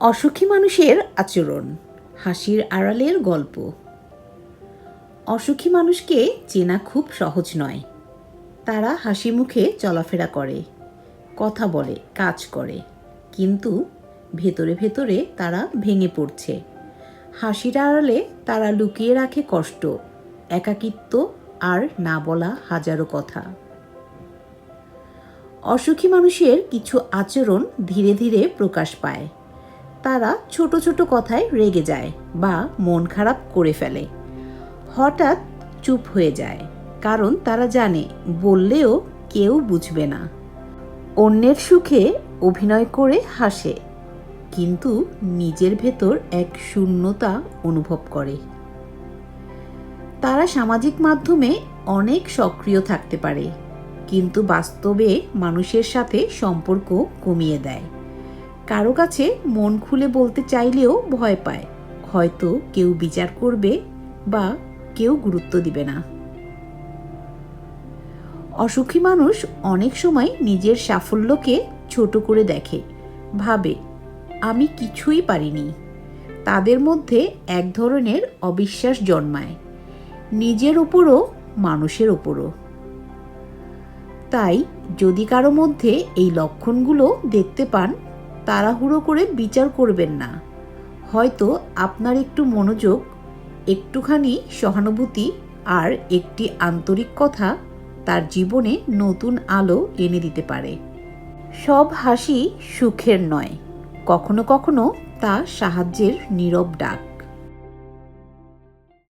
অসুখী মানুষের আচরণ, হাসির আড়ালের গল্প। অসুখী মানুষকে চেনা খুব সহজ নয়। তারা হাসি মুখে চলাফেরা করে, কথা বলে, কাজ করে। কিন্তু ভেতরে ভেতরে তারা ভেঙে পড়ছে। হাসির আড়ালে তারা লুকিয়ে রাখে কষ্ট, একাকিত্ব আর না বলা হাজারো কথা। অসুখী মানুষের কিছু আচরণ ধীরে ধীরে প্রকাশ পায়। তারা ছোট ছোট কথায় রেগে যায় বা মন খারাপ করে ফেলে। হঠাৎ চুপ হয়ে যায়, কারণ তারা জানে বললেও কেউ বুঝবে না। অন্যের সুখে অভিনয় করে হাসে, কিন্তু নিজের ভেতর এক শূন্যতা অনুভব করে। তারা সামাজিক মাধ্যমে অনেক সক্রিয় থাকতে পারে, কিন্তু বাস্তবে মানুষের সাথে সম্পর্ক কমিয়ে দেয়। কারও কাছে মন খুলে বলতে চাইলেও ভয় পায়। হয়তো কেউ বিচার করবে বা কেউ গুরুত্ব দিবে না। অসুখী মানুষ অনেক সময় নিজের সাফল্যকে ছোট করে দেখে। ভাবে, আমি কিছুই পারিনি। তাদের মধ্যে এক ধরনের অবিশ্বাস জন্মায়। নিজের ওপরও মানুষের ওপরও। তাই যদি কারও মধ্যে এই লক্ষণগুলো দেখতে পান তাড়াহুড়ো করে বিচার করবেন না। হয়তো আপনার একটু মনোযোগ, একটুখানি সহানুভূতি আর একটি আন্তরিক কথা তার জীবনে নতুন আলো এনে দিতে পারে। সব হাসি সুখের নয়, কখনো কখনো তা সাহায্যের নীরব ডাক।